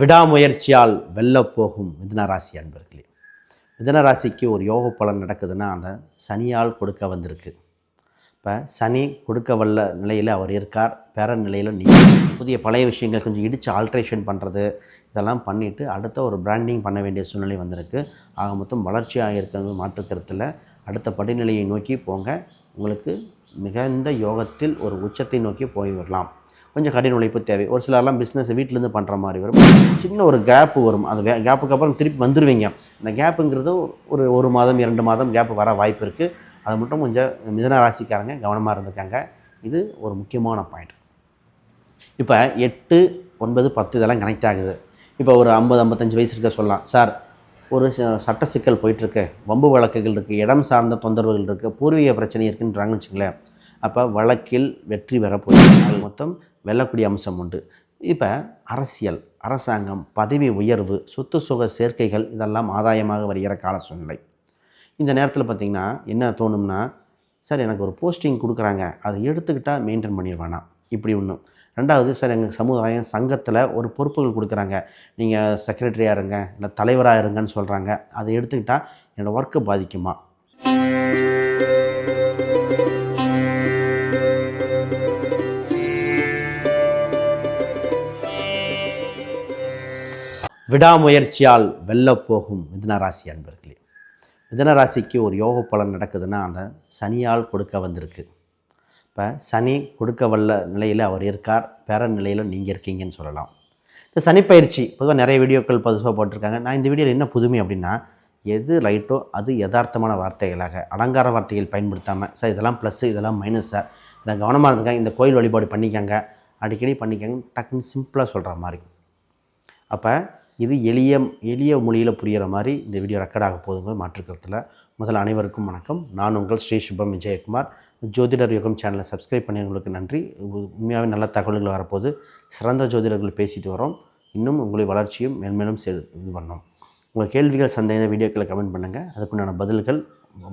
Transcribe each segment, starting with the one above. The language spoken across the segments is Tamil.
விடாமுயற்சியால் வெல்லப்போகும் மிதுன ராசி அன்பர்களே. மிதனராசிக்கு ஒரு யோக பலன் நடக்குதுன்னா அந்த சனியால் கொடுக்க வந்திருக்கு. இப்போ சனி கொடுக்க வல்ல நிலையில் அவர் இருக்கார். பெற நிலையில் நீங்கள் புதிய பழைய விஷயங்கள் கொஞ்சம் இடித்து ஆல்ட்ரேஷன் பண்ணுறது இதெல்லாம் பண்ணிவிட்டு அடுத்த ஒரு பிராண்டிங் பண்ண வேண்டிய சூழ்நிலை வந்திருக்கு. ஆக மொத்தம் வளர்ச்சியாக இருக்கிறது மாற்றுக்கருத்தில். அடுத்த படிநிலையை நோக்கி போங்க. உங்களுக்கு மிகுந்த யோகத்தில் ஒரு உச்சத்தை நோக்கி போய் வரலாம் கொஞ்சம் கடின உழைப்பு தேவை. ஒரு சிலர்லாம் பிஸ்னஸ் வீட்டிலேருந்து பண்ணுற மாதிரி வரும். சின்ன ஒரு கேப்பு வரும். அந்த கேப்புக்கு அப்புறம் திருப்பி வந்துடுவீங்க அந்த கேப்புங்கிறது ஒரு ஒரு மாதம் இரண்டு மாதம் கேப்பு வர வாய்ப்பு இருக்குது அது மட்டும் கொஞ்சம் மிதன ராசிக்காரங்க கவனமாக இருந்துக்காங்க. இது ஒரு முக்கியமான பாயிண்ட் இப்போ எட்டு ஒன்பது பத்து இதெல்லாம் கனெக்ட் ஆகுது. இப்போ ஒரு ஐம்பது ஐம்பத்தஞ்சு வயசு இருக்க சொல்லலாம். சார் ஒரு ச- சட்ட சிக்கல் போயிட்டுருக்கு. வம்பு வழக்குகள் இருக்குது இடம் சார்ந்த தொந்தரவுகள் இருக்குது பூர்வீக பிரச்சனை இருக்குன்றாங்கன்னு வச்சுங்களேன் அப்போ வழக்கில் வெற்றி பெற போய் மொத்தம் வெல்லக்கூடிய அம்சம் உண்டு. இப்போ அரசியல் அரசாங்கம் பதவி உயர்வு சொத்து சுக சேர்க்கைகள் இதெல்லாம் ஆதாயமாக வருகிற கால சூழ்நிலை. இந்த நேரத்தில் பார்த்திங்கன்னா என்ன தோணும்னா சார் எனக்கு ஒரு போஸ்டிங் கொடுக்குறாங்க. அதை எடுத்துக்கிட்டால் மெயின்டைன் பண்ணிடுவேனா இப்படி ஒன்று ரெண்டாவது சார் எங்கள் சமுதாயம் சங்கத்தில் ஒரு பொறுப்புகள் கொடுக்குறாங்க. நீங்கள் செக்ரட்டரியாக இருங்க இல்லை தலைவராக இருங்கன்னு சொல்கிறாங்க அதை எடுத்துக்கிட்டால் என்னோடய ஒர்க்கு பாதிக்குமா? விடாமுயற்சியால் வெல்லப்போகும் மிதன ராசி அன்பர்களே. மிதுன ராசிக்கு ஒரு யோக பலன் நடக்குதுன்னா அந்த சனியால் கொடுக்க வந்திருக்கு. இப்போ சனி கொடுக்க வல்ல நிலையில் அவர் இருக்கார். பெற நிலையில் நீங்கள் இருக்கீங்கன்னு சொல்லலாம். இந்த சனிப்பயிற்சி பொதுவாக நிறைய வீடியோக்கள் பதுசாக போட்டிருக்காங்க. நான் இந்த வீடியோவில் என்ன புதுமை அப்படின்னா எது ரைட்டோ அது யதார்த்தமான வார்த்தைகளாக அலங்கார வார்த்தைகள் பயன்படுத்தாமல் சார் இதெல்லாம் ப்ளஸ்ஸு இதெல்லாம் மைனஸ் சார். இதை கவனமாக இருந்துக்காங்க. இந்த கோயில் வழிபாடு பண்ணிக்கங்க. அடிக்கடி பண்ணிக்கங்க டக்குன்னு சிம்பிளாக சொல்கிற மாதிரி. அப்போ இது எளிய எளிய மொழியில் புரிகிற மாதிரி இந்த வீடியோ ரெக்கார்ட் ஆக போகுதுங்க. மாற்றுக்கருத்தில் முதல்ல அனைவருக்கும் வணக்கம். நான் உங்கள் ஸ்ரீ சுபம் விஜயகுமார். ஜோதிடர் யோகம் சேனலை சப்ஸ்கிரைப் பண்ணியவங்களுக்கு நன்றி. உ- உண்மையாகவே நல்ல தகவல்கள் வரப்போது சிறந்த ஜோதிடர்கள் பேசிட்டு வரோம் இன்னும் உங்களை வளர்ச்சியும் மேன்மேலும் செ இது பண்ணோம். உங்கள் கேள்விகள் சந்தேக வீடியோக்களை கமெண்ட் பண்ணுங்கள் அதுக்குண்டான பதில்கள்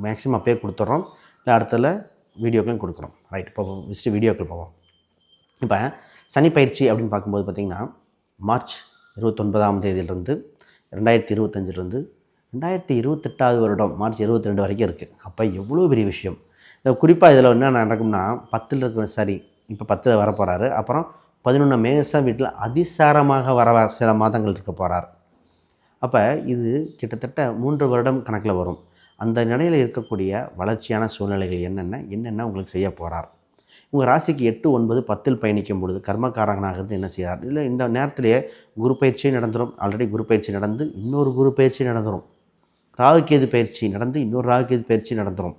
மேக்ஸிமம் அப்பயே கொடுத்துட்றோம் இல்லை அடுத்தல வீடியோக்களும் கொடுக்குறோம். ரைட் இப்போ ஃபஸ்ட்டு வீடியோக்கள் போவோம். இப்போ சனி பயிற்சி அப்படின்னு பார்க்கும்போது பார்த்திங்கன்னா மார்ச் இருபத்தொன்பதாம் தேதியிலிருந்து ரெண்டாயிரத்தி இருபத்தஞ்சிலிருந்து ரெண்டாயிரத்தி இருபத்தெட்டாவது வருடம் மார்ச் இருபத்தி ரெண்டு வரைக்கும் இருக்குது அப்போ எவ்வளோ பெரிய விஷயம். இந்த குறிப்பாக இதில் என்ன நடக்கும்னா பத்தில் இருக்கிற சரி இப்போ பத்தில் வர போகிறாரு அப்புறம் பதினொன்று மேசம் வீட்டில் அதிசாரமாக வர வர சில மாதங்கள் இருக்க போகிறார் அப்போ இது கிட்டத்தட்ட மூன்று வருடம் கணக்கில் வரும். அந்த நிலையில் இருக்கக்கூடிய வளர்ச்சியான சூழ்நிலைகள் என்னென்ன என்னென்ன உங்களுக்கு செய்ய போகிறார் உங்கள் ராசிக்கு எட்டு ஒன்பது பத்தில் பயணிக்கும் பொழுது கர்மக்காரங்கனாகிறது என்ன செய்யார் இல்லை இந்த நேரத்திலேயே குரு பயிற்சி நடந்துடும் ஆல்ரெடி குரு பயிற்சி நடந்து இன்னொரு குரு பயிற்சி நடந்துடும் ராகுகேது பயிற்சி நடந்து இன்னொரு ராகுகேது பயிற்சி நடந்துடும்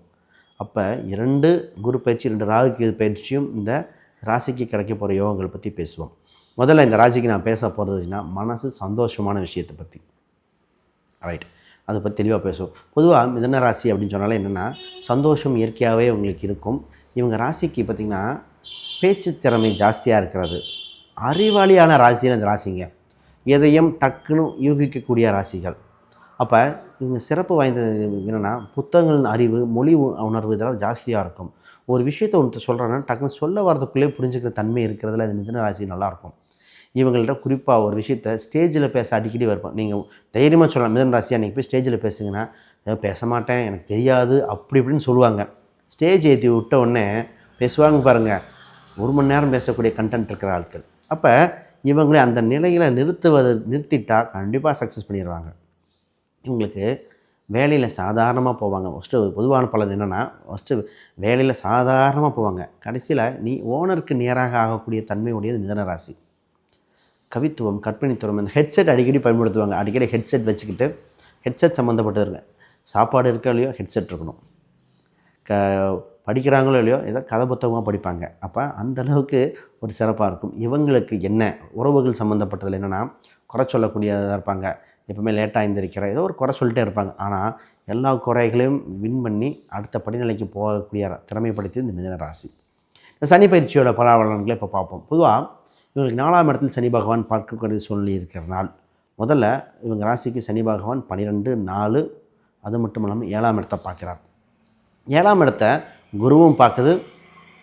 அப்போ இரண்டு குரு பயிற்சி ரெண்டு ராகுகேது பயிற்சியும் இந்த ராசிக்கு கிடைக்க போகிற யோகங்கள் பற்றி பேசுவோம். முதல்ல இந்த ராசிக்கு நான் பேச போகிறதுனா மனசு சந்தோஷமான விஷயத்தை பற்றி ரைட் அதை பற்றி தெளிவாக பேசுவோம். பொதுவாக மிதன ராசி அப்படின்னு சொன்னாலே என்னென்னா சந்தோஷம் இயற்கையாகவே உங்களுக்கு இருக்கும். இவங்க ராசிக்கு பார்த்திங்கன்னா பேச்சு திறமை ஜாஸ்தியாக இருக்கிறது. அறிவாளியான ராசின்னு அந்த ராசிங்க. எதையும் டக்குன்னு யூகிக்கக்கூடிய ராசிகள். அப்போ இவங்க சிறப்பு வாய்ந்தது என்னென்னா புத்தகங்களின் அறிவு மொழி உணர்வு இதெல்லாம் ஜாஸ்தியாக இருக்கும். ஒரு விஷயத்தை ஒன்று சொல்கிறேன்னா டக்குன்னு சொல்ல வரதுக்குள்ளே புரிஞ்சுக்கிற தன்மை இருக்கிறதுல அது மிதன ராசி நல்லாயிருக்கும் இவங்கள்ட்ட குறிப்பாக ஒரு விஷயத்த ஸ்டேஜில் பேச அடிக்கடி வருவோம் நீங்கள் தைரியமாக சொல்லலாம் மிதன ராசியாக நீங்கள் போய் ஸ்டேஜில் பேசுங்கன்னா பேச மாட்டேன் எனக்கு தெரியாது அப்படி இப்படின்னு சொல்லுவாங்க. ஸ்டேஜ் ஏற்றி விட்ட உடனே பேசுவாங்க பாருங்கள் ஒரு மணி நேரம் பேசக்கூடிய கண்டென்ட் இருக்கிற ஆட்கள். அப்போ இவங்களை அந்த நிலையில் நிறுத்துவது நிறுத்திட்டால் கண்டிப்பாக சக்ஸஸ் பண்ணிடுவாங்க இவங்களுக்கு வேலையில் சாதாரணமாக போவாங்க. ஃபஸ்ட்டு பொதுவான பலன் என்னென்னா ஃபஸ்ட்டு வேலையில் சாதாரணமாக போவாங்க. கடைசியில் நீ ஓனருக்கு நேராக ஆகக்கூடிய தன்மை உடையது மிதன ராசி. கவித்துவம் கற்பனைத்துவம் இந்த ஹெட்செட் அடிக்கடி பயன்படுத்துவாங்க. அடிக்கடி ஹெட்செட் வச்சுக்கிட்டு ஹெட்செட் சம்மந்தப்பட்டது சாப்பாடு இருக்கோ இல்லையோ ஹெட்செட் இருக்கணும். க படிக்கிறாங்களோ இல்லையோ ஏதோ கதை புத்தகமாக படிப்பாங்க. அப்போ அந்த அளவுக்கு ஒரு சிறப்பாக இருக்கும். இவங்களுக்கு என்ன? உறவுகள் சம்மந்தப்பட்டதில் என்னென்னா குறை சொல்லக்கூடியதாக இருப்பாங்க. எப்பவுமே லேட்டாக எழுந்திருக்கிற ஏதோ ஒரு குறை சொல்லிட்டே இருப்பாங்க. ஆனால் எல்லா குறைகளையும் வின் பண்ணி அடுத்த படிநிலைக்கு போகக்கூடிய திறமைப்படுத்தி இந்த மிதன ராசி. இந்த சனி பயிற்சியோட பலாபலன்களை இப்போ பார்ப்போம். பொதுவாக இவங்களுக்கு நாலாம் இடத்தில் சனி பகவான் பார்க்கக்கூடிய சூழ்நிலை இருக்கிற நாள். முதல்ல இவங்க ராசிக்கு சனி பகவான் பன்னிரெண்டு நாலு அது மட்டும் இல்லாமல் ஏழாம் இடத்தை பார்க்குறார். ஏழாம் இடத்த குருவும் பார்க்குது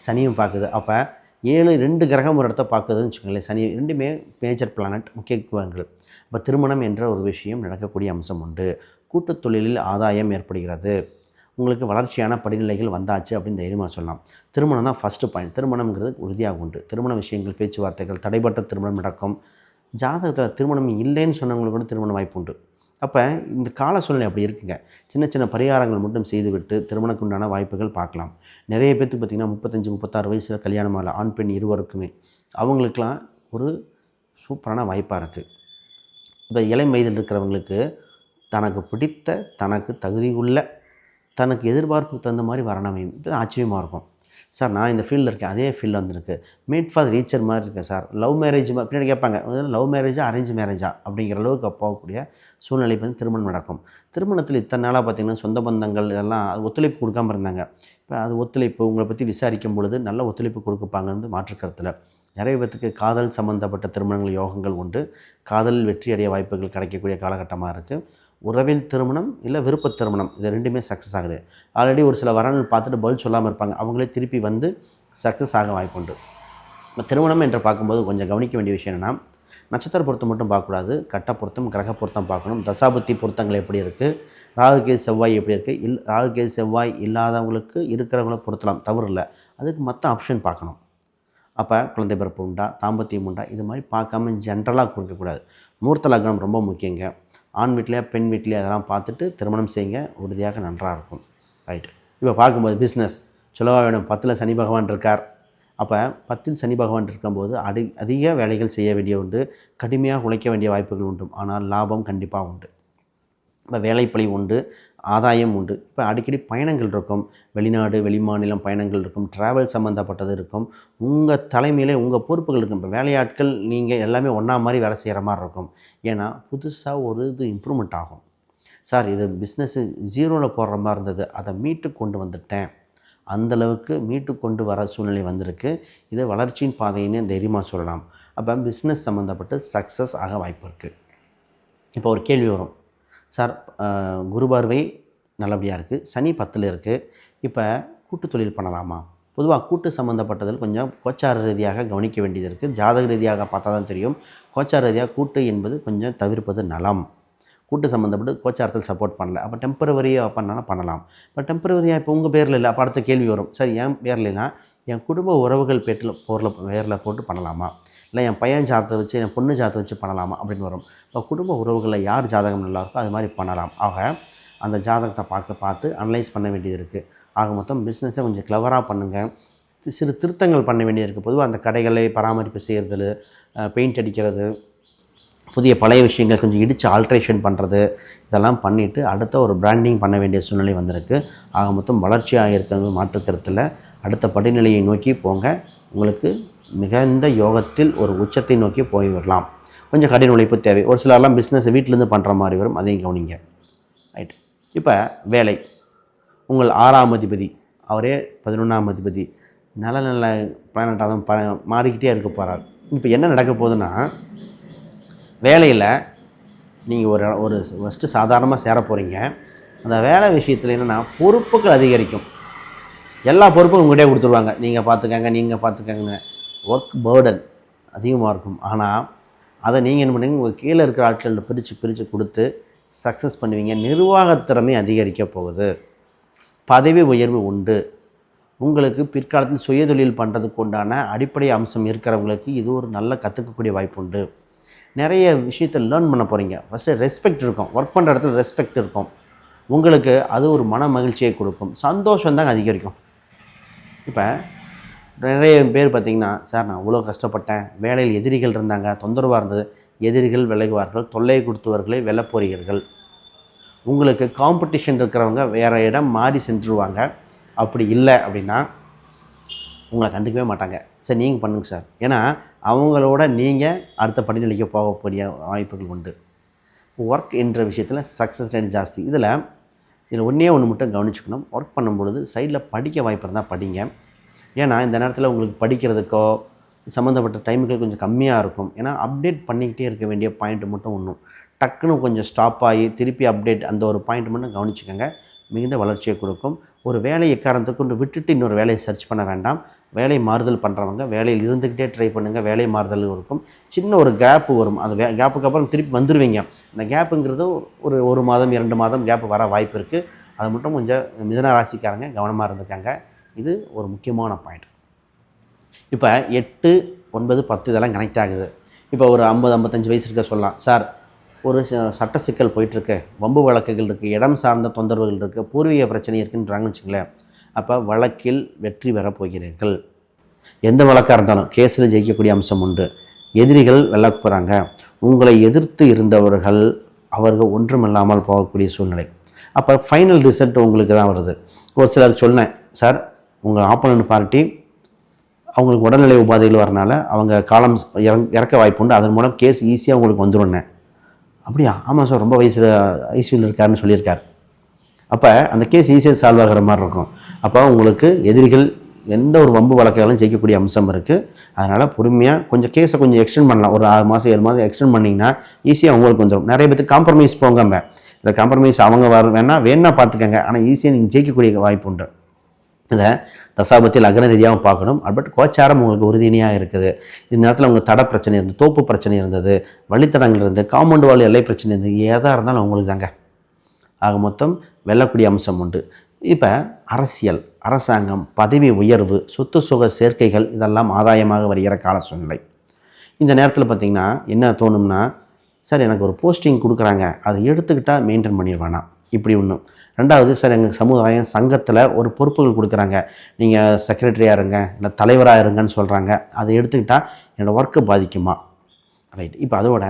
சனியும் பார்க்குது. அப்போ ஏழு ரெண்டு கிரகம் ஒரு இடத்த பார்க்குதுன்னு வச்சுக்கோங்களேன். சனி ரெண்டுமே மேஜர் பிளானட் முக்கியத்துவங்கள் இப்போ திருமணம் என்ற ஒரு விஷயம் நடக்கக்கூடிய அம்சம் உண்டு. கூட்டுத் தொழிலில் ஆதாயம் ஏற்படுகிறது. உங்களுக்கு வளர்ச்சியான படிநிலைகள் வந்தாச்சு அப்படின்னு தைரியமாக சொல்லலாம். திருமணம் தான் ஃபஸ்ட்டு பாயிண்ட் திருமணம்ங்கிறது உறுதியாக உண்டு. திருமண விஷயங்கள் பேச்சுவார்த்தைகள் தடைபட்ட திருமணம் நடக்கும். ஜாதகத்தில் திருமணம் இல்லைன்னு சொன்னவங்களுக்கு கூட திருமண வாய்ப்பு உண்டு. அப்போ இந்த கால சூழ்நிலை அப்படி இருக்குங்க. சின்ன சின்ன பரிகாரங்கள் மட்டும் செய்துவிட்டு திருமணக்குண்டான வாய்ப்புகள் பார்க்கலாம். நிறைய பேர்த்துக்கு பார்த்திங்கன்னா முப்பத்தஞ்சு முப்பத்தாறு வயசில் கல்யாணம் ஆகல. ஆண் பெண் இருவருக்குமே. அவங்களுக்கெலாம் ஒரு சூப்பரான வாய்ப்பாக இருக்குது இப்போ இளம் வயதில் இருக்கிறவங்களுக்கு தனக்கு பிடித்த தனக்கு தகுதி உள்ள தனக்கு எதிர்பார்ப்புக்கு தகுந்த மாதிரி வரணமையும் இப்போ ஆச்சரியமாக இருக்கும். சார் நான் இந்த ஃபீல்டில் இருக்கேன். அதே ஃபீல்டில் வந்திருக்கு. மீட் ஃபார் ரீச்சர் மாதிரி இருக்கேன் சார். லவ் மேரேஜ் பின்னாடி கேட்பாங்க. லவ் மேரேஜா அரேஞ்ச் மேரேஜா அப்படிங்கிற அளவுக்கு போகக்கூடிய சூழ்நிலை வந்து திருமணம் நடக்கும். திருமணத்தில் இத்தனை நாளாக பார்த்திங்கன்னா சொந்த பந்தங்கள் இதெல்லாம் ஒத்துழைப்பு கொடுக்காம இருந்தாங்க. இப்போ அது ஒத்துழைப்பு உங்களை பற்றி விசாரிக்கும் பொழுது நல்ல ஒத்துழைப்பு கொடுக்குப்பாங்கன்னு மாற்றுக்கருத்தில். நிறைய பேர்த்துக்கு காதல் சம்மந்தப்பட்ட திருமணங்கள் யோகங்கள் உண்டு. காதலில் வெற்றி அடைய வாய்ப்புகள் கிடைக்கக்கூடிய காலகட்டமாக இருக்குது உறவில் திருமணம் இல்லை விருப்ப திருமணம். இது ரெண்டுமே சக்ஸஸ் ஆகுது ஆல்ரெடி ஒரு சில வரங்கள் பார்த்துட்டு பதில் சொல்லாமல் இருப்பாங்க. அவங்களே திருப்பி வந்து சக்ஸஸ் ஆக வாய்ப்புண்டு இப்போ திருமணம் என்று பார்க்கும்போது கொஞ்சம் கவனிக்க வேண்டிய விஷயம் என்னென்னா நட்சத்திர பொருத்தம் மட்டும் பார்க்கக்கூடாது. கட்ட பொருத்தம் கிரக பொருத்தம் பார்க்கணும். தசாபுத்தி பொருத்தங்கள் எப்படி இருக்குது ராகுகேது செவ்வாய் எப்படி இருக்குது இல் ராகுகேது செவ்வாய் இல்லாதவங்களுக்கு இருக்கிறவங்கள பொருத்தலாம். தவறு இல்லை. அதுக்கு மற்ற ஆப்ஷன் பார்க்கணும். அப்போ குழந்தை பிறப்பு உண்டா? தாம்பத்தியம் உண்டா? இது மாதிரி பார்க்காம ஜென்ரலாக கொடுக்கக்கூடாது. மூர்த்த லக்னம் ரொம்ப முக்கியங்க. ஆண் வீட்லையா பெண் வீட்லையா அதெல்லாம் பார்த்துட்டு திருமணம் செய்யுங்க. உறுதியாக நன்றாக இருக்கும். ரைட்டு இப்போ பார்க்கும்போது பிஸ்னஸ் சொல்லவா வேணும் பத்தில் சனி பகவான் இருக்கார். அப்போ பத்தில் சனி பகவான் இருக்கும்போது அடி அதிக வேலைகள் செய்ய வேண்டிய உண்டு. கடுமையாக உழைக்க வேண்டிய வாய்ப்புகள் உண்டு. ஆனால் லாபம் கண்டிப்பாக உண்டு. இப்போ வேலைப்பழி உண்டு ஆதாயம் உண்டு. இப்போ அடிக்கடி பயணங்கள் இருக்கும். வெளிநாடு வெளிமாநிலம் பயணங்கள் இருக்கும். ட்ராவல் சம்மந்தப்பட்டது இருக்கும். உங்கள் தலைமையிலே உங்கள் பொறுப்புகள் இருக்கும். இப்போ வேலையாட்கள் நீங்கள் எல்லாமே ஒன்றா மாதிரி வேலை செய்கிற மாதிரி இருக்கும். ஏன்னா புதுசாக ஒரு இது இம்ப்ரூவ்மெண்ட் ஆகும். சார் இது பிஸ்னஸ்ஸு ஜீரோவில் போடுற மாதிரி இருந்தது. அதை மீட்டு கொண்டு வந்துட்டேன். அந்தளவுக்கு மீட்டு கொண்டு வர சூழ்நிலை வந்திருக்கு. இது வளர்ச்சியின் பாதைன்னு தைரியமாக சொல்லலாம். அப்போ பிஸ்னஸ் சம்மந்தப்பட்டு சக்ஸஸ் ஆக வாய்ப்பு இருக்குது இப்போ ஒரு கேள்வி வரும். சார் குருபார்வை குரு பார்வை நல்லபடியாக இருக்குது சனி பத்தில் இருக்குது இப்போ கூட்டு தொழில் பண்ணலாமா? பொதுவாக கூட்டு சம்மந்தப்பட்டதில் கொஞ்சம் கோச்சார ரீதியாக கவனிக்க வேண்டியது இருக்குது ஜாதக ரீதியாக பார்த்தா தான் தெரியும். கோச்சார ரீதியாக கூட்டு என்பது கொஞ்சம் தவிர்ப்பது நலம். கூட்டு சம்மந்தப்பட்டு கோச்சாரத்தில் சப்போர்ட் பண்ணல. அப்போ டெம்பரவரியாக பண்ணாலும் பண்ணலாம். இப்போ டெம்பரவரியாக இப்போ உங்கள் பேரில் இல்லை. அப்போ அடுத்த கேள்வி வரும். சரி என் பேர்லனா என் குடும்ப உறவுகள் பேட்டில் போரில் பேரில் போட்டு பண்ணலாமா? இல்லை என் பையன் ஜாதகத்தை வச்சு என் பொண்ணு ஜாதகத்தை வச்சு பண்ணலாமா அப்படின்னு வரும். இப்போ குடும்ப உறவுகளில் யார் ஜாதகம் நல்லா இருக்கோ அது மாதிரி பண்ணலாம். ஆக அந்த ஜாதகத்தை பார்க்க பார்த்து அனலைஸ் பண்ண வேண்டியது இருக்குது ஆக மொத்தம் பிஸ்னஸை கொஞ்சம் கிளவராக பண்ணுங்கள் சிறு திருத்தங்கள் பண்ண வேண்டியது இருக்குது பொதுவாக அந்த கடைகளை பராமரிப்பு செய்கிறது பெயிண்ட் அடிக்கிறது புதிய பழைய விஷயங்கள் கொஞ்சம் இடித்து ஆல்ட்ரேஷன் பண்ணுறது இதெல்லாம் பண்ணிவிட்டு அடுத்த ஒரு பிராண்டிங் பண்ண வேண்டிய சூழ்நிலை வந்திருக்கு. ஆக மொத்தம் வளர்ச்சியாக இருக்கிறது மாற்றுக்கருத்தில். அடுத்த படிநிலையை நோக்கி போங்க. உங்களுக்கு மிகுந்த யோகத்தில் ஒரு உச்சத்தை நோக்கி போய்விடலாம் கொஞ்சம் கடின உழைப்பு தேவை. ஒரு சிலர்லாம் பிஸ்னஸ் வீட்டிலேருந்து பண்ணுற மாதிரி வரும். அதையும் கவனிங்க. ரைட் இப்போ வேலை. உங்கள் ஆறாம் அதிபதி அவரே பதினொன்றாம் அதிபதி. நல்ல நல்ல பிளானட்டாக தான் ப மாறிக்கிட்டே இருக்க போகிறார் இப்போ என்ன நடக்க போகுதுன்னா வேலையில் நீங்கள் ஒரு ஒரு ஃபஸ்ட்டு சாதாரணமாக சேர போகிறீங்க அந்த வேலை விஷயத்தில் என்னென்னா பொறுப்புகள் அதிகரிக்கும். எல்லா பொறுப்பும் உங்கள்கிட்டே கொடுத்துருவாங்க. நீங்கள் பார்த்துக்கங்க நீங்கள் பார்த்துக்கங்கன்னு ஒர்க் பேர்டன் அதிகமாக இருக்கும். ஆனால் அதை நீங்கள் என்ன பண்ணுவீங்க உங்கள் கீழே இருக்கிற ஆட்கள்கிட்ட பிரித்து பிரித்து கொடுத்து சக்ஸஸ் பண்ணுவீங்க. நிர்வாகத்திறமை அதிகரிக்க போகுது. பதவி உயர்வு உண்டு. உங்களுக்கு பிற்காலத்தில் சுயதொழில் பண்ணுறதுக்கு உண்டான அடிப்படை அம்சம் இருக்கிறவங்களுக்கு இது ஒரு நல்ல கற்றுக்கக்கூடிய வாய்ப்பு உண்டு. நிறைய விஷயத்தை லேர்ன் பண்ண போகிறீங்க ஃபஸ்ட்டு ரெஸ்பெக்ட் இருக்கும். ஒர்க் பண்ணுற இடத்துல ரெஸ்பெக்ட் இருக்கும். உங்களுக்கு அது ஒரு மன மகிழ்ச்சியை கொடுக்கும். சந்தோஷம் தான் அதிகரிக்கும். இப்போ நிறைய பேர் பார்த்திங்கன்னா சார் நான் அவ்வளோ கஷ்டப்பட்டேன். வேலையில் எதிரிகள் இருந்தாங்க. தொந்தரவாக இருந்தது. எதிரிகள் விலகுவார்கள் தொல்லை கொடுத்தவர்களை வெல்லப்போறீர்கள் உங்களுக்கு காம்படிஷன் இருக்கிறவங்க வேறு இடம் மாறி சென்றுருவாங்க. அப்படி இல்லை அப்படின்னா உங்களை கண்டுக்கவே மாட்டாங்க. சரி நீங்கள் பண்ணுங்க சார். ஏன்னா அவங்களோட நீங்கள் அடுத்த படிநிலைக்கு போகக்கூடிய வாய்ப்புகள் உண்டு. ஒர்க் என்ற விஷயத்தில் சக்ஸஸ் ரேட் ஜாஸ்தி. இதில் இதில் ஒன்றே ஒன்று மட்டும் கவனிச்சுக்கணும். ஒர்க் பண்ணும்பொழுது சைடில் படிக்க வாய்ப்பு இருந்தால் படிங்க. ஏன்னா இந்த நேரத்தில் உங்களுக்கு படிக்கிறதுக்கோ சம்மந்தப்பட்ட டைமுகள் கொஞ்சம் கம்மியாக இருக்கும். ஏன்னா அப்டேட் பண்ணிக்கிட்டே இருக்க வேண்டிய பாயிண்ட் மட்டும் ஒன்றும் டக்குன்னு கொஞ்சம் ஸ்டாப் ஆகி திருப்பி அப்டேட் அந்த ஒரு பாயிண்ட் மட்டும் கவனிச்சுக்கோங்க. மிகுந்த வளர்ச்சியை கொடுக்கும். ஒரு வேலை காரணத்துக்கு கொண்டு விட்டுட்டு இன்னொரு வேலையை சர்ச் பண்ண வேண்டாம். வேலை மாறுதல் பண்ணுறவங்க வேலையில் இருந்துக்கிட்டே ட்ரை பண்ணுங்கள் வேலை மாறுதல் இருக்கும். சின்ன ஒரு கேப்பு வரும். அந்த வே கேப்புக்கு அப்புறம் திருப்பி வந்துடுவீங்க அந்த கேப்புங்கிறது ஒரு ஒரு மாதம் இரண்டு மாதம் கேப்பு வர வாய்ப்பு இருக்குது அது மட்டும் கொஞ்சம் மிதன ராசிக்காரங்க கவனமாக இருந்துக்காங்க. இது ஒரு முக்கியமான பாயிண்ட் இப்போ எட்டு ஒன்பது பத்து இதெல்லாம் கனெக்ட் ஆகுது. இப்போ ஒரு ஐம்பது ஐம்பத்தஞ்சு வயசு இருக்க சொல்லலாம். சார் ஒரு ச- சட்ட சிக்கல் போயிட்டுருக்கு. வம்பு வழக்குகள் இருக்குது இடம் சார்ந்த தொந்தரவுகள் இருக்குது பூர்வீக பிரச்சனை இருக்குன்றாங்கன்னு வச்சுங்களேன் அப்போ வழக்கில் வெற்றி பெறப் போகிறீர்கள். எந்த வழக்காக இருந்தாலும் கேஸில் ஜெயிக்கக்கூடிய அம்சம் உண்டு. எதிரிகள் வெல்லப் போகிறாங்க உங்களை எதிர்த்து இருந்தவர்கள் அவர்கள் ஒன்றுமில்லாமல் போகக்கூடிய சூழ்நிலை. அப்போ ஃபைனல் ரிசல்ட் உங்களுக்கு தான் வருது. ஒரு சிலர் சொன்னேன் சார் உங்கள் ஆப்போனன்ட் பார்ட்டி அவங்களுக்கு உடல்நிலை உபாதைகள் வரனால அவங்க காலம் இறங் இறக்க வாய்ப்பு உண்டு. அதன் மூலம் கேஸ் ஈஸியாக உங்களுக்கு வந்துடும்னே அப்படியா? ஆமாம் சார் ரொம்ப வயசில் ஐசியூவில் இருக்காருன்னு சொல்லியிருக்கார். அப்போ அந்த கேஸ் ஈஸியாக சால்வ் ஆகிற மாதிரி இருக்கும். அப்போ உங்களுக்கு எதிரிகள் எந்த ஒரு வம்பு வழக்குகளும் ஜெயிக்கக்கூடிய அம்சம் இருக்குது அதனால் பொறுமையாக கொஞ்சம் கேஸை கொஞ்சம் எக்ஸ்டெண்ட் பண்ணலாம். ஒரு ஆறு மாதம் ஏழு மாதம் எக்ஸ்டெண்ட் பண்ணிங்கன்னா ஈஸியாக உங்களுக்கு வந்துடும் நிறைய பேருக்கு காம்ப்ரமைஸ் போங்கம்ப இந்த காம்ப்ரமைஸ் அவங்க வர வேணால் வேணா பார்த்துக்கங்க. ஆனால் ஈஸியாக நீங்கள் ஜெயிக்கக்கூடிய வாய்ப்பு உண்டு. இதை தசாபத்தில் அக்ன ரீதியாகவும் பார்க்கணும். பட் கோச்சாரம் உங்களுக்கு உறுதியாக இருக்குது. இந்த நேரத்தில் உங்களுக்கு தட பிரச்சனை இருந்தது தோப்பு பிரச்சனை இருந்தது வழித்தடங்கள் இருந்தது காம்பவுண்ட் வால் எல்லை பிரச்சனை இருந்தது எதாக இருந்தாலும் உங்களுக்கு தாங்க. ஆக மொத்தம் வெல்லக்கூடிய அம்சம் உண்டு. இப்போ அரசியல் அரசாங்கம் பதவி உயர்வு சொத்து சுக சேர்க்கைகள் இதெல்லாம் ஆதாயமாக வருகிற கால சூழ்நிலை. இந்த நேரத்தில் பார்த்தீங்கன்னா என்ன தோணும்னா சார் எனக்கு ஒரு போஸ்டிங் கொடுக்குறாங்க. அதை எடுத்துக்கிட்டால் மெயின்டைன் பண்ணிடுவேனா? இப்படி ஒன்றும் ரெண்டாவது சார் எங்கள் சமுதாயம் சங்கத்தில் ஒரு பொறுப்புகள் கொடுக்குறாங்க. நீங்கள் செக்ரட்டரியாக இருங்க இல்லை தலைவராக இருங்கன்னு சொல்கிறாங்க அதை எடுத்துக்கிட்டால் என்னோடய ஒர்க்கை பாதிக்குமா? ரைட் இப்போ அதோட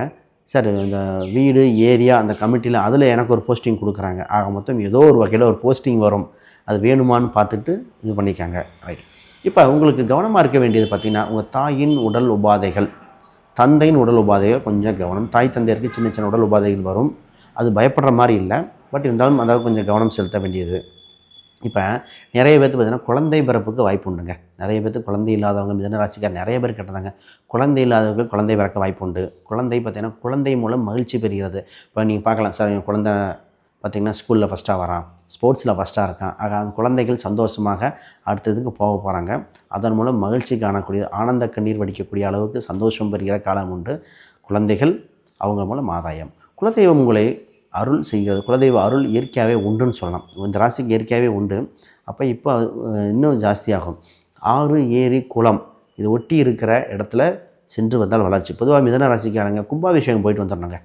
சார் இந்த வீடு ஏரியா அந்த கமிட்டியில் அதில் எனக்கு ஒரு போஸ்டிங் கொடுக்குறாங்க. ஆக மொத்தம் ஏதோ ஒரு வகையில் ஒரு போஸ்டிங் வரும். அது வேணுமான்னு பார்த்துட்டு இது பண்ணிக்காங்க. ரைட் இப்போ உங்களுக்கு கவனமாக இருக்க வேண்டியது பார்த்திங்கன்னா உங்கள் தாயின் உடல் உபாதைகள். தந்தையின் உடல் உபாதைகள் கொஞ்சம் கவனம். தாய் தந்தையருக்கு சின்ன சின்ன உடல் உபாதைகள் வரும். அது பயப்படுற மாதிரி இல்லை. பட் இருந்தாலும் அதாவது கொஞ்சம் கவனம் செலுத்த வேண்டியது. இப்போ நிறைய பேர்த்து பார்த்தீங்கன்னா குழந்தை பிறப்புக்கு வாய்ப்பு உண்டுங்க. நிறைய பேர்த்து குழந்தை இல்லாதவங்க மிதன ராசிக்கார் நிறைய பேர் கேட்டதாங்க குழந்தை இல்லாதவங்க குழந்தை பிறக்க வாய்ப்பு உண்டு. குழந்தை பார்த்தீங்கன்னா குழந்தை மூலம் மகிழ்ச்சி பெறுகிறது. இப்போ நீங்கள் பார்க்கலாம். சார் என் குழந்தை பார்த்திங்கன்னா ஸ்கூலில் ஃபஸ்ட்டாக வரான். ஸ்போர்ட்ஸில் ஃபஸ்ட்டாக இருக்கான். ஆக அந்த குழந்தைகள் சந்தோஷமாக அடுத்ததுக்கு போக போகிறாங்க அதன் மூலம் மகிழ்ச்சி காணக்கூடிய ஆனந்த கண்ணீர் வடிக்கக்கூடிய அளவுக்கு சந்தோஷம் பெறுகிற காலம் உண்டு. குழந்தைகள் அவங்க மூலம் ஆதாயம். குலதெய்வம் உங்களை அருள் செய்கிறது. குலதெய்வ அருள் இயற்கையாகவே உண்டுன்னு சொல்லலாம். இந்த ராசிக்கு இயற்கையாகவே உண்டு. அப்போ இப்போ இன்னும் ஜாஸ்தியாகும். ஆறு ஏரி குளம் இது ஒட்டி இருக்கிற இடத்துல சென்று வந்தால் வளர்ச்சி. பொதுவாக மிதன ராசிக்காரங்க கும்பாபிஷேகம் போயிட்டு வந்துடணுங்க.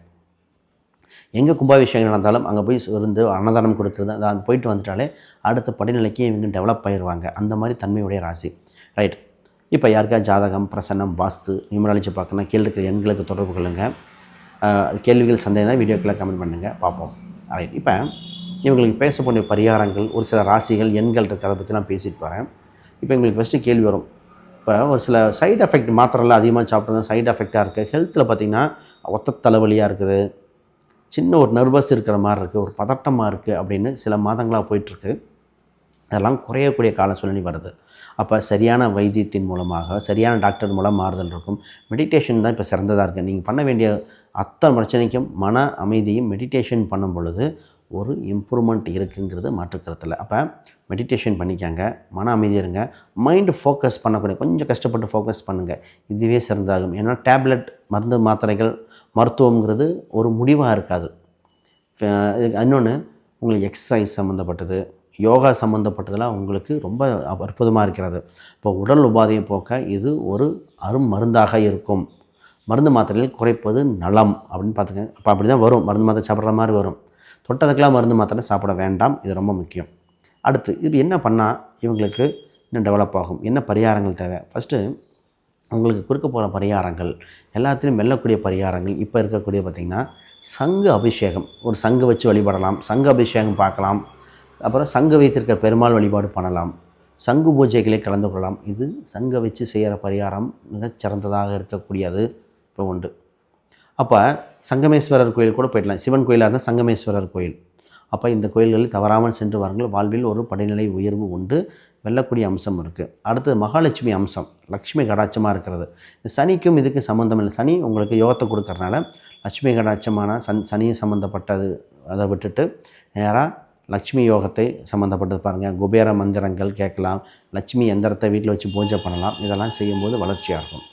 எங்கே கும்பாபிஷேகம் நடந்தாலும் அங்கே போய் இருந்து அன்னதானம் கொடுக்குறது அது போயிட்டு வந்துட்டாலே அடுத்த படிநிலைக்கு இவங்க டெவலப் ஆயிடுவாங்க அந்த மாதிரி தன்மையுடைய ராசி. ரைட் இப்போ யாருக்கா ஜாதகம் பிரசன்னம் வாஸ்து நியூமராலஜி பார்க்கணும் கீழே இருக்கிற எண்களுக்கு தொடர்பு கொள்ளுங்கள் கேள்விகள் சந்தேகம் தான் வீடியோக்களை கமெண்ட் பண்ணுங்கள் பார்ப்போம். ரைட் இப்போ இவங்களுக்கு பேசக்கூடிய பரிகாரங்கள் ஒரு சில ராசிகள் எண்கள் இருக்குது அதை நான் பேசிட்டு போகிறேன் இப்போ எங்களுக்கு ஃபஸ்ட்டு கேள்வி வரும். இப்போ ஒரு சில சைடு எஃபெக்ட் மாத்திரம்லாம் அதிகமாக சாப்பிட்றது சைடு எஃபெக்டாக இருக்குது ஹெல்த்தில் பார்த்திங்கன்னா ஒத்த தலைவலியாக இருக்குது. சின்ன ஒரு நர்வஸ் இருக்கிற மாதிரி இருக்குது ஒரு பதட்டமாக இருக்குது அப்படின்னு சில மாதங்களாக போயிட்டுருக்கு. அதெல்லாம் குறையக்கூடிய கால சூழ்நிலை வருது. அப்போ சரியான வைத்தியத்தின் மூலமாக சரியான டாக்டர் மூலம் மாறுதல் இருக்கும். மெடிடேஷன் தான் இப்போ சிறந்ததாக இருக்குது நீங்கள் பண்ண வேண்டிய அத்தனை பிரச்சனைக்கும் மன அமைதியும் மெடிடேஷன் பண்ணும் பொழுது ஒரு இம்ப்ரூவ்மெண்ட் இருக்குங்கிறது மாற்றுக்கிறதில்ல அப்போ மெடிடேஷன் பண்ணிக்காங்க மன அமைதி இருங்க மைண்டு ஃபோக்கஸ் பண்ணக்கூடிய கொஞ்சம் கஷ்டப்பட்டு ஃபோக்கஸ் பண்ணுங்கள் இதுவே சிறந்தாகும். ஏன்னா டேப்லெட் மருந்து மாத்திரைகள் மருத்துவங்கிறது ஒரு முடிவாக இருக்காது. இன்னொன்று உங்களுக்கு எக்ஸசைஸ் சம்மந்தப்பட்டது யோகா சம்மந்தப்பட்டதெல்லாம் உங்களுக்கு ரொம்ப அற்புதமாக இருக்கிறது. இப்போ உடல் உபாதையை போக்க இது ஒரு அரும் மருந்தாக இருக்கும். மருந்து மாத்திரைகள் குறைப்பது நலம் அப்படின்னு பார்த்துங்க அப்போ அப்படி தான் வரும். மருந்து மாத்திரை சாப்பிட்ற மாதிரி வரும். தொட்டதுக்கெல்லாம் மருந்து மாத்திரை சாப்பிட வேண்டாம். இது ரொம்ப முக்கியம். அடுத்து இது என்ன பண்ணால் இவங்களுக்கு இன்னும் டெவலப் ஆகும்? என்ன பரிகாரங்கள் தேவை? ஃபஸ்ட்டு உங்களுக்கு கொடுக்க போகிற பரிகாரங்கள் எல்லாத்துலேயும் வெல்லக்கூடிய பரிகாரங்கள் இப்போ இருக்கக்கூடிய பார்த்திங்கன்னா சங்கு அபிஷேகம். ஒரு சங்கு வச்சு வழிபடலாம். சங்கு அபிஷேகம் பார்க்கலாம். அப்புறம் சங்கு வைத்திருக்க பெருமாள் வழிபாடு பண்ணலாம். சங்கு பூஜைகளை கலந்து கொள்ளலாம். இது சங்கை வச்சு செய்கிற பரிகாரம் மிகச் சிறந்ததாக இருக்கக்கூடியது. இப்போ உண்டு. அப்போ சங்கமேஸ்வரர் கோயில் கூட போயிடலாம். சிவன் கோயிலாக இருந்தால் சங்கமேஸ்வரர் கோயில். அப்போ இந்த கோயில்களில் தவறாமல் சென்று வாருங்கள். வாழ்வில் ஒரு படிநிலை உயர்வு உண்டு. வெல்லக்கூடிய அம்சம் இருக்குது அடுத்தது மகாலட்சுமி அம்சம். லக்ஷ்மி கடாட்சமாக இருக்கிறது. இந்த சனிக்கும் இதுக்கு சம்மந்தம் இல்லை. சனி உங்களுக்கு யோகத்தை கொடுக்கறனால லட்சுமி கடாட்சமான சன் சனி சம்மந்தப்பட்டது அதை விட்டுட்டு நேராக லட்சுமி யோகத்தை சம்மந்தப்பட்டது பாருங்கள் குபேர மந்திரங்கள் கேட்கலாம். லட்சுமி எந்திரத்தை வீட்டில் வச்சு பூஜை பண்ணலாம். இதெல்லாம் செய்யும்போது வளர்ச்சியாக இருக்கும்.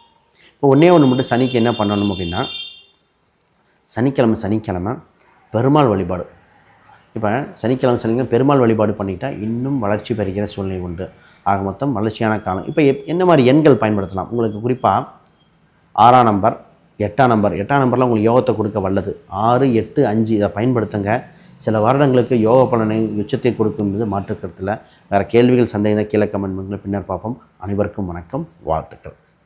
இப்போ ஒன்றே ஒன்று மட்டும் சனிக்கு என்ன பண்ணணும் அப்படின்னா சனிக்கிழமை சனிக்கிழமை பெருமாள் வழிபாடு. இப்போ சனிக்கிழமை சனிக்கிழமை பெருமாள் வழிபாடு பண்ணிக்கிட்டால் இன்னும் வளர்ச்சி பெறுகிற சூழ்நிலை உண்டு. ஆக மொத்தம் வளர்ச்சியான காலம். இப்போ எப் என்ன மாதிரி எண்கள் பயன்படுத்தலாம்? உங்களுக்கு குறிப்பாக ஆறாம் நம்பர் எட்டாம் நம்பர். எட்டாம் நம்பரில் உங்களுக்கு யோகத்தை கொடுக்க வல்லது. ஆறு எட்டு அஞ்சு இதை பயன்படுத்துங்க. சில வருடங்களுக்கு யோக பலனை உச்சத்தை கொடுக்கும்போது மாற்றுக்கருத்தில். வேறு கேள்விகள் சந்தேகம் கீழே கமெண்ட் பண்ணுங்கள் பின்னர் பார்ப்போம். அனைவருக்கும் வணக்கம். வாழ்த்துக்கள்.